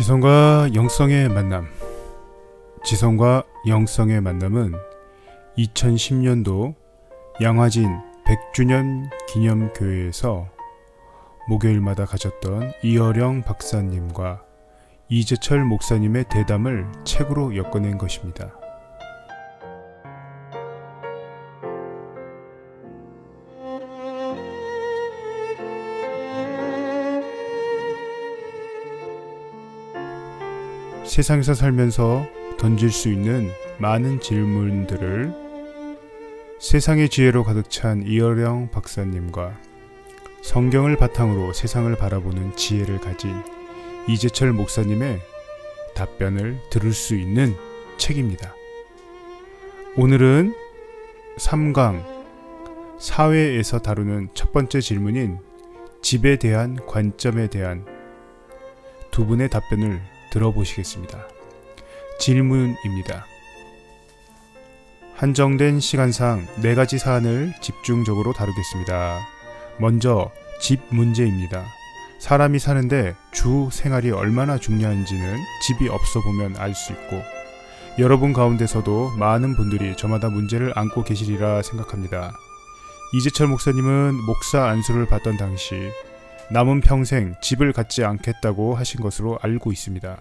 지성과 영성의 만남. 지성과 영성의 만남은 2010년도 양화진 100주년 기념교회에서 목요일마다 가졌던 이어령 박사님과 이재철 목사님의 대담을 책으로 엮어낸 것입니다. 세상에서 살면서 던질 수 있는 많은 질문들을 세상의 지혜로 가득 찬 이어령 박사님과 성경을 바탕으로 세상을 바라보는 지혜를 가진 이재철 목사님의 답변을 들을 수 있는 책입니다. 오늘은 3강 사회에서 다루는 첫 번째 질문인 집에 대한 관점에 대한 두 분의 답변을 들어보시겠습니다. 질문입니다. 한정된 시간상 네 가지 사안을 집중적으로 다루겠습니다. 먼저 집 문제입니다. 사람이 사는데 주 생활이 얼마나 중요한지는 집이 없어 보면 알 수 있고 여러분 가운데서도 많은 분들이 저마다 문제를 안고 계시리라 생각합니다. 이재철 목사님은 목사 안수를 받던 당시 남은 평생 집을 갖지 않겠다고 하신 것으로 알고 있습니다.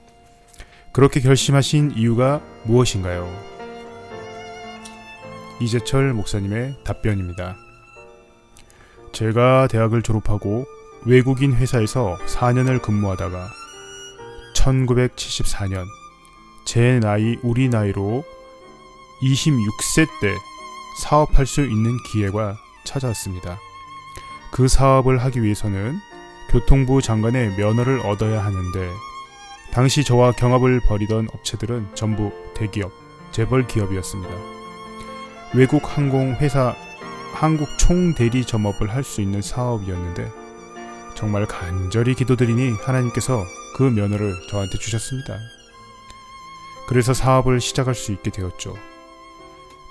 그렇게 결심하신 이유가 무엇인가요? 이재철 목사님의 답변입니다. 제가 대학을 졸업하고 외국인 회사에서 4년을 근무하다가 1974년 제 나이 우리 나이로 26세 때 사업할 수 있는 기회가 찾아왔습니다. 그 사업을 하기 위해서는 교통부 장관의 면허를 얻어야 하는데 당시 저와 경합을 벌이던 업체들은 전부 대기업, 재벌 기업이었습니다. 외국 항공 회사 한국 총대리 점업을 할 수 있는 사업이었는데 정말 간절히 기도드리니 하나님께서 그 면허를 저한테 주셨습니다. 그래서 사업을 시작할 수 있게 되었죠.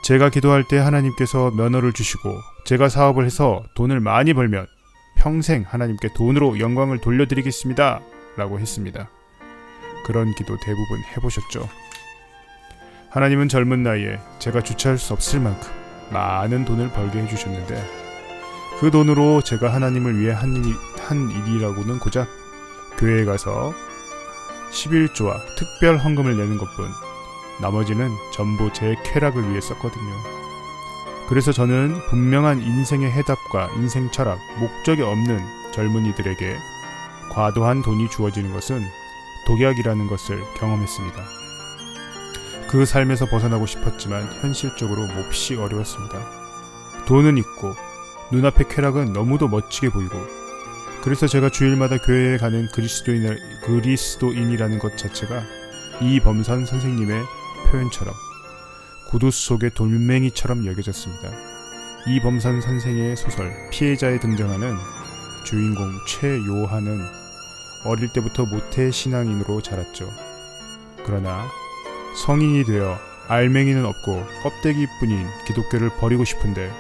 제가 기도할 때 하나님께서 면허를 주시고 제가 사업을 해서 돈을 많이 벌면 평생 하나님께 돈으로 영광을 돌려드리겠습니다. 라고 했습니다. 그런 기도 대부분 해보셨죠? 하나님은 젊은 나이에 제가 주체할 수 없을 만큼 많은 돈을 벌게 해주셨는데 그 돈으로 제가 하나님을 위해 한, 일, 한 일이라고는 고작 교회에 가서 11조와 특별 헌금을 내는 것뿐 나머지는 전부 제 쾌락을 위해 썼거든요. 그래서 저는 분명한 인생의 해답과 인생 철학, 목적이 없는 젊은이들에게 과도한 돈이 주어지는 것은 독약이라는 것을 경험했습니다. 그 삶에서 벗어나고 싶었지만 현실적으로 몹시 어려웠습니다. 돈은 있고 눈앞의 쾌락은 너무도 멋지게 보이고 그래서 제가 주일마다 교회에 가는 그리스도인, 그리스도인이라는 것 자체가 이 범선 선생님의 표현처럼 구두 속의 돌멩이처럼 여겨졌습니다. 이범선 선생의 소설 피해자에 등장하는 주인공 최요한은 어릴 때부터 모태 신앙인으로 자랐죠. 그러나 성인이 되어 알맹이는 없고 껍데기뿐인 기독교를 버리고 싶은데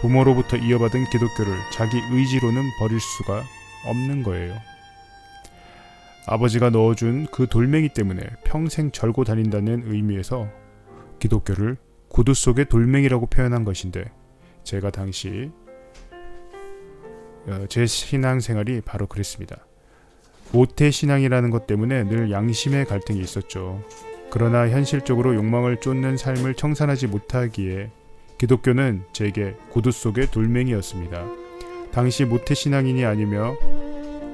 부모로부터 이어받은 기독교를 자기 의지로는 버릴 수가 없는 거예요. 아버지가 넣어준 그 돌멩이 때문에 평생 절고 다닌다는 의미에서 기독교를 구두 속의 돌멩이라고 표현한 것인데 제가 당시 어, 제 신앙생활이 바로 그랬습니다. 모태 신앙이라는 것 때문에 늘 양심의 갈등이 있었죠. 그러나 현실적으로 욕망을 쫓는 삶을 청산하지 못하기에 기독교는 제게 구두 속의 돌멩이였습니다. 당시 모태 신앙인이 아니며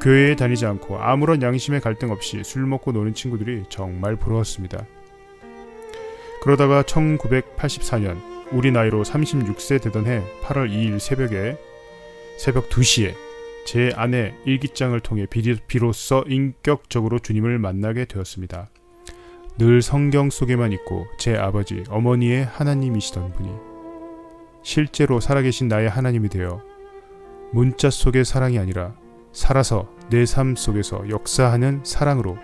교회에 다니지 않고 아무런 양심의 갈등 없이 술 먹고 노는 친구들이 정말 부러웠습니다. 그러다가 1984년 우리 나이로 36세 되던 해 8월 2일 새벽에 새벽 2시에 제 아내 일기장을 통해 비로소 인격적으로 주님을 만나게 되었습니다. 늘 성경 속에만 있고 제 아버지, 어머니의 하나님이시던 분이 실제로 살아계신 나의 하나님이 되어 문자 속의 사랑이 아니라 살아서 내 삶 속에서 역사하는 사랑으로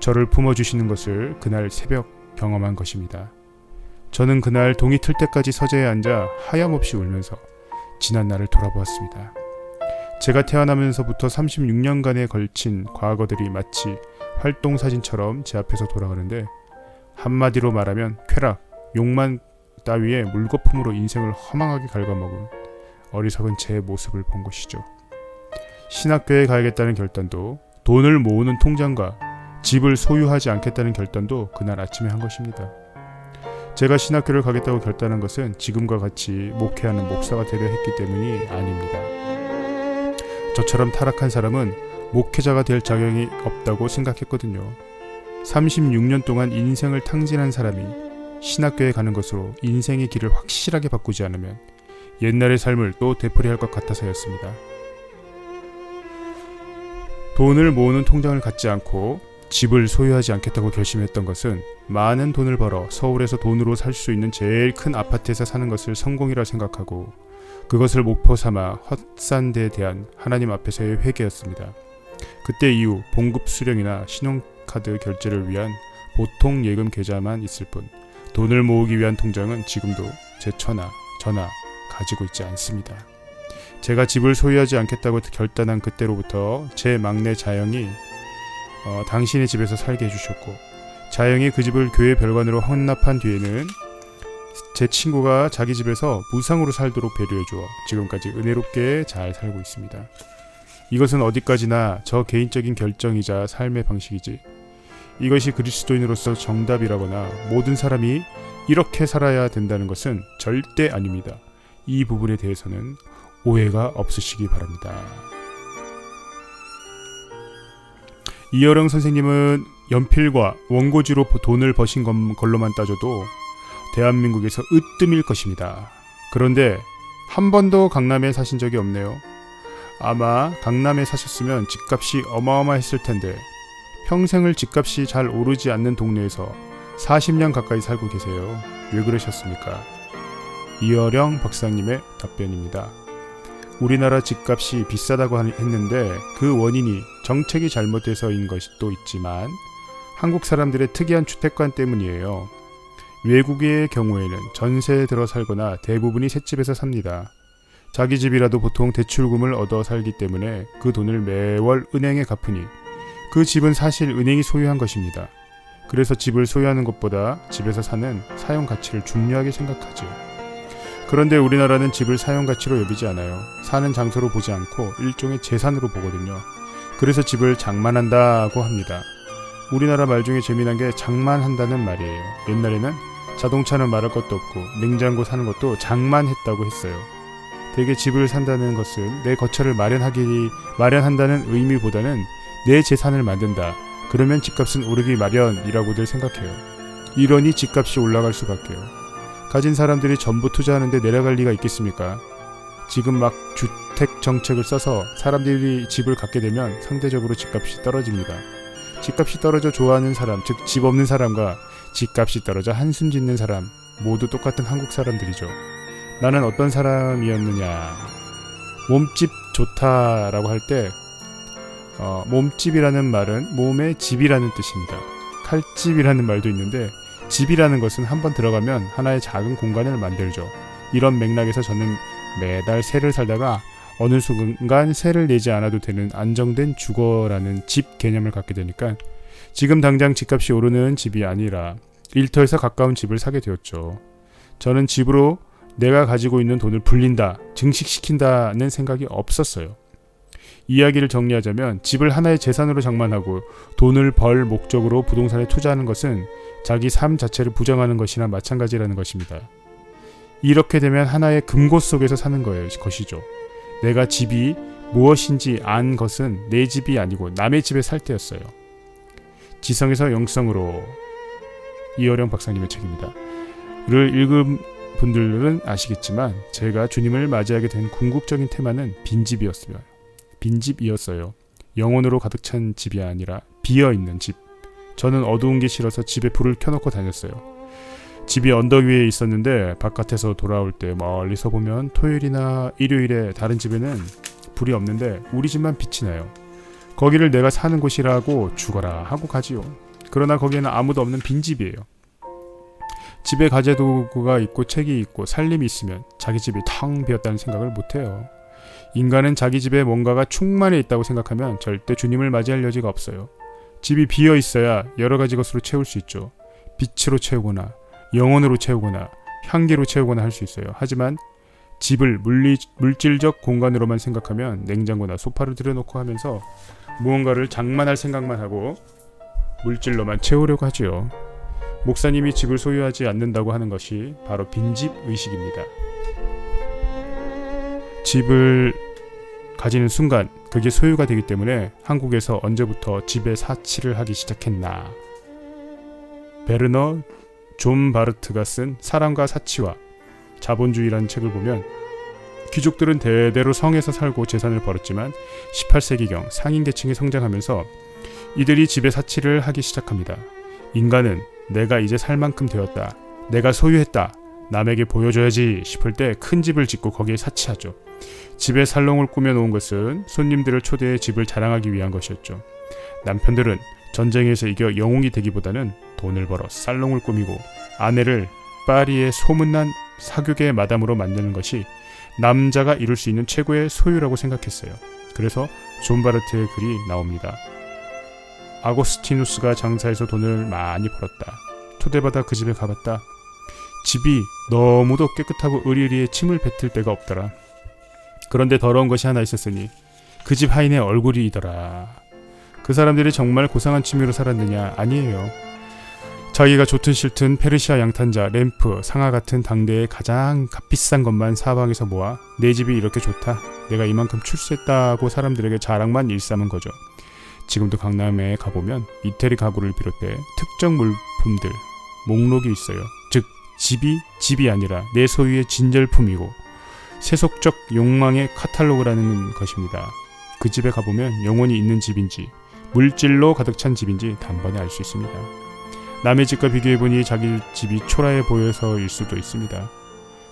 저를 품어주시는 것을 그날 새벽 경험한 것입니다. 저는 그날 동이 틀 때까지 서재에 앉아 하염없이 울면서 지난 날을 돌아보았습니다. 제가 태어나면서부터 36년간에 걸친 과거들이 마치 활동 사진처럼 제 앞에서 돌아가는데 한마디로 말하면 쾌락, 욕만 따위의 물거품으로 인생을 허망하게 갉아먹은 어리석은 제 모습을 본 것이죠. 신학교에 가야겠다는 결단도 돈을 모으는 통장과 집을 소유하지 않겠다는 결단도 그날 아침에 한 것입니다. 제가 신학교를 가겠다고 결단한 것은 지금과 같이 목회하는 목사가 되려 했기 때문이 아닙니다. 저처럼 타락한 사람은 목회자가 될 자격이 없다고 생각했거든요. 36년 동안 인생을 탕진한 사람이 신학교에 가는 것으로 인생의 길을 확실하게 바꾸지 않으면 옛날의 삶을 또 되풀이할 것 같아서였습니다. 돈을 모으는 통장을 갖지 않고 집을 소유하지 않겠다고 결심했던 것은 많은 돈을 벌어 서울에서 돈으로 살 수 있는 제일 큰 아파트에서 사는 것을 성공이라 생각하고 그것을 목표 삼아 헛산데에 대한 하나님 앞에서의 회개였습니다. 그때 이후 봉급 수령이나 신용카드 결제를 위한 보통 예금 계좌만 있을 뿐 돈을 모으기 위한 통장은 지금도 제 처나 저나 가지고 있지 않습니다. 제가 집을 소유하지 않겠다고 결단한 그때로부터 제 막내 자영이 어, 당신의 집에서 살게 해주셨고 자영이 그 집을 교회 별관으로 헌납한 뒤에는 제 친구가 자기 집에서 무상으로 살도록 배려해 주어 지금까지 은혜롭게 잘 살고 있습니다. 이것은 어디까지나 저 개인적인 결정이자 삶의 방식이지. 이것이 그리스도인으로서 정답이라거나 모든 사람이 이렇게 살아야 된다는 것은 절대 아닙니다. 이 부분에 대해서는 오해가 없으시기 바랍니다. 이여령 선생님은 연필과 원고지로 돈을 버신 걸로만 따져도 대한민국에서 으뜸일 것입니다. 그런데 한 번도 강남에 사신 적이 없네요. 아마 강남에 사셨으면 집값이 어마어마했을 텐데 평생을 집값이 잘 오르지 않는 동네에서 40년 가까이 살고 계세요. 왜 그러셨습니까? 이어령 박사님의 답변입니다. 우리나라 집값이 비싸다고 했는데 그 원인이 정책이 잘못돼서인 것도 있지만 한국 사람들의 특이한 주택관 때문이에요. 외국의 경우에는 전세에 들어 살거나 대부분이 셋집에서 삽니다. 자기 집이라도 보통 대출금을 얻어 살기 때문에 그 돈을 매월 은행에 갚으니 그 집은 사실 은행이 소유한 것입니다. 그래서 집을 소유하는 것보다 집에서 사는 사용 가치를 중요하게 생각하죠. 그런데 우리나라는 집을 사용 가치로 여기지 않아요. 사는 장소로 보지 않고 일종의 재산으로 보거든요. 그래서 집을 장만한다고 합니다. 우리나라 말 중에 재미난 게 장만한다는 말이에요. 옛날에는 자동차는 말할 것도 없고 냉장고 사는 것도 장만했다고 했어요. 대개 집을 산다는 것은 내 거처를 마련하기 마련한다는 의미보다는 내 재산을 만든다. 그러면 집값은 오르기 마련이라고들 생각해요. 이러니 집값이 올라갈 수밖에요. 가진 사람들이 전부 투자하는데 내려갈 리가 있겠습니까? 지금 막 주택 정책을 써서 사람들이 집을 갖게 되면 상대적으로 집값이 떨어집니다. 집값이 떨어져 좋아하는 사람, 즉 집 없는 사람과 집값이 떨어져 한숨 짓는 사람 모두 똑같은 한국 사람들이죠. 나는 어떤 사람이었느냐. 몸집 좋다라고 할 때, 어, 몸집이라는 말은 몸의 집이라는 뜻입니다. 칼집이라는 말도 있는데, 집이라는 것은 한 번 들어가면 하나의 작은 공간을 만들죠. 이런 맥락에서 저는 매달 세를 살다가 어느 순간 세를 내지 않아도 되는 안정된 주거라는 집 개념을 갖게 되니까 지금 당장 집값이 오르는 집이 아니라 일터에서 가까운 집을 사게 되었죠. 저는 집으로 내가 가지고 있는 돈을 불린다, 증식시킨다는 생각이 없었어요. 이야기를 정리하자면 집을 하나의 재산으로 장만하고 돈을 벌 목적으로 부동산에 투자하는 것은 자기 삶 자체를 부정하는 것이나 마찬가지라는 것입니다. 이렇게 되면 하나의 금고 속에서 사는 거예요, 것이죠. 내가 집이 무엇인지 안 것은 내 집이 아니고 남의 집에 살 때였어요. 지성에서 영성으로 이어령 박사님의 책입니다. 를 읽은 분들은 아시겠지만 제가 주님을 맞이하게 된 궁극적인 테마는 빈집이었어요. 빈집이었어요. 영혼으로 가득 찬 집이 아니라 비어 있는 집. 저는 어두운 게 싫어서 집에 불을 켜놓고 다녔어요. 집이 언덕 위에 있었는데 바깥에서 돌아올 때 멀리서 보면 토요일이나 일요일에 다른 집에는 불이 없는데 우리 집만 빛이 나요. 거기를 내가 사는 곳이라고 죽어라 하고 가지요. 그러나 거기에는 아무도 없는 빈집이에요. 집에 가재도구가 있고 책이 있고 살림이 있으면 자기 집이 텅 비었다는 생각을 못해요. 인간은 자기 집에 뭔가가 충만해 있다고 생각하면 절대 주님을 맞이할 여지가 없어요. 집이 비어 있어야 여러 가지 것으로 채울 수 있죠. 빛으로 채우거나 영혼으로 채우거나 향기로 채우거나 할 수 있어요. 하지만 집을 물리, 물질적 공간으로만 생각하면 냉장고나 소파를 들여놓고 하면서 무언가를 장만할 생각만 하고 물질로만 채우려고 하지요. 목사님이 집을 소유하지 않는다고 하는 것이 바로 빈집 의식입니다. 집을 가지는 순간 그게 소유가 되기 때문에 한국에서 언제부터 집에 사치를 하기 시작했나. 베르너 존 바르트가 쓴 사랑과 사치와 자본주의라는 책을 보면 귀족들은 대대로 성에서 살고 재산을 벌었지만 18세기경 상인 계층이 성장하면서 이들이 집에 사치를 하기 시작합니다. 인간은 내가 이제 살 만큼 되었다. 내가 소유했다. 남에게 보여줘야지 싶을 때 큰 집을 짓고 거기에 사치하죠. 집에 살롱을 꾸며놓은 것은 손님들을 초대해 집을 자랑하기 위한 것이었죠. 남편들은 전쟁에서 이겨 영웅이 되기보다는 돈을 벌어 살롱을 꾸미고 아내를 파리의 소문난 사교계 마담으로 만드는 것이 남자가 이룰 수 있는 최고의 소유라고 생각했어요. 그래서 존 바르트의 글이 나옵니다. 아고스티누스가 장사해서 돈을 많이 벌었다. 초대받아 그 집에 가봤다. 집이 너무도 깨끗하고 의리의리해 침을 뱉을 데가 없더라. 그런데 더러운 것이 하나 있었으니 그 집 하인의 얼굴이더라. 그 사람들이 정말 고상한 취미로 살았느냐? 아니에요. 자기가 좋든 싫든 페르시아 양탄자, 램프, 상아 같은 당대의 가장 값비싼 것만 사방에서 모아 내 집이 이렇게 좋다. 내가 이만큼 출세했다고 사람들에게 자랑만 일삼은 거죠. 지금도 강남에 가보면 이태리 가구를 비롯해 특정 물품들 목록이 있어요. 즉 집이 집이 아니라 내 소유의 진절품이고 세속적 욕망의 카탈로그라는 것입니다. 그 집에 가보면 영혼이 있는 집인지 물질로 가득 찬 집인지 단번에 알 수 있습니다. 남의 집과 비교해보니 자기 집이 초라해 보여서일 수도 있습니다.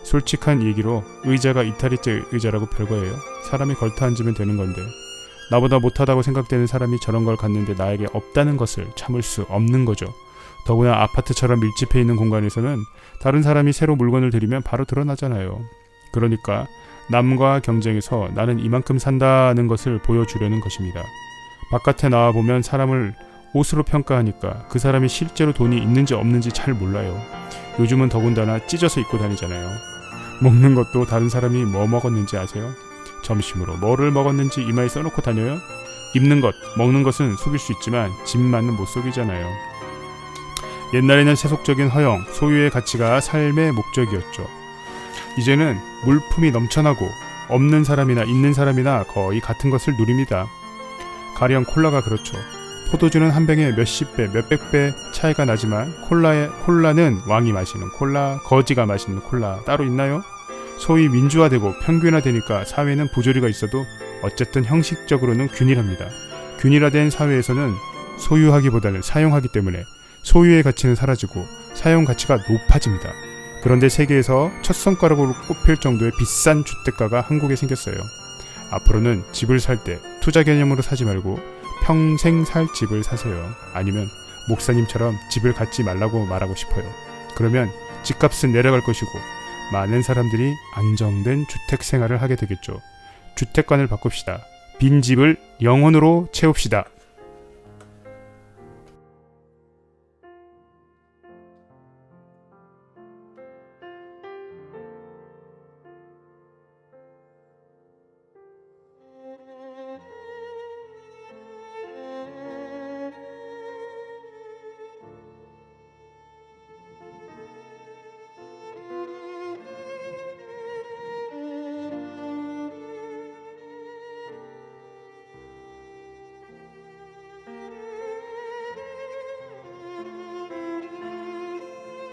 솔직한 얘기로 의자가 이탈리제 의자라고 별거예요. 사람이 걸터 앉으면 되는 건데 나보다 못하다고 생각되는 사람이 저런 걸 갖는데 나에게 없다는 것을 참을 수 없는 거죠. 더구나 아파트처럼 밀집해 있는 공간에서는 다른 사람이 새로 물건을 들이면 바로 드러나잖아요. 그러니까 남과 경쟁해서 나는 이만큼 산다는 것을 보여주려는 것입니다. 바깥에 나와 보면 사람을 옷으로 평가하니까 그 사람이 실제로 돈이 있는지 없는지 잘 몰라요. 요즘은 더군다나 찢어서 입고 다니잖아요. 먹는 것도 다른 사람이 뭐 먹었는지 아세요? 점심으로 뭐를 먹었는지 이마에 써놓고 다녀요? 입는 것, 먹는 것은 속일 수 있지만 집만은 못 속이잖아요. 옛날에는 세속적인 허영, 소유의 가치가 삶의 목적이었죠. 이제는 물품이 넘쳐나고 없는 사람이나 있는 사람이나 거의 같은 것을 누립니다. 가령 콜라가 그렇죠. 포도주는 한 병에 몇십 배, 몇백 배 차이가 나지만 콜라의 콜라는 왕이 마시는 콜라, 거지가 마시는 콜라 따로 있나요? 소위 민주화되고 평균화되니까 사회는 부조리가 있어도 어쨌든 형식적으로는 균일합니다. 균일화된 사회에서는 소유하기보다는 사용하기 때문에 소유의 가치는 사라지고 사용 가치가 높아집니다. 그런데 세계에서 첫 손가락으로 꼽힐 정도의 비싼 주택가가 한국에 생겼어요. 앞으로는 집을 살 때 투자 개념으로 사지 말고 평생 살 집을 사세요. 아니면 목사님처럼 집을 갖지 말라고 말하고 싶어요. 그러면 집값은 내려갈 것이고 많은 사람들이 안정된 주택 생활을 하게 되겠죠. 주택관을 바꿉시다. 빈 집을 영혼으로 채웁시다.